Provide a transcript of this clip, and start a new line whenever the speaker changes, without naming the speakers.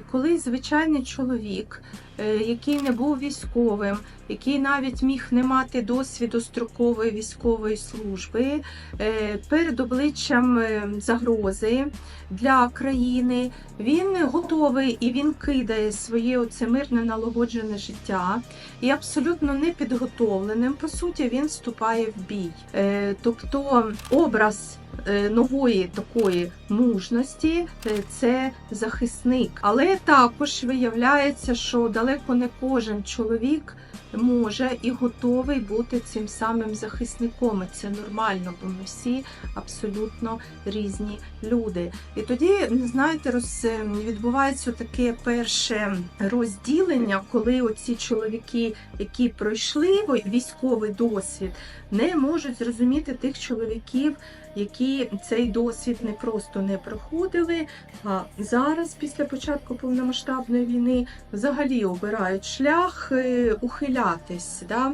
Коли звичайний чоловік, е, який не був військовим, який навіть міг не мати досвіду строкової військової служби, е, перед обличчям е, загрози для країни, він готовий і він кидає своє оце мирне налагоджене життя і абсолютно непідготовленим, по суті, він вступає в бій. Тобто образ нової такої мужності е, це захисник. Але також виявляється, що далеко не кожен чоловік може і готовий бути цим самим захисником. І це нормально, бо ми всі абсолютно різні люди. І тоді, знаєте, роз, відбувається таке перше розділення, коли оці чоловіки, які пройшли військовий досвід, не можуть зрозуміти тих чоловіків, які цей досвід не просто не проходили, а зараз, після початку повномасштабної війни, взагалі обирають шлях е, ухилятись. Да?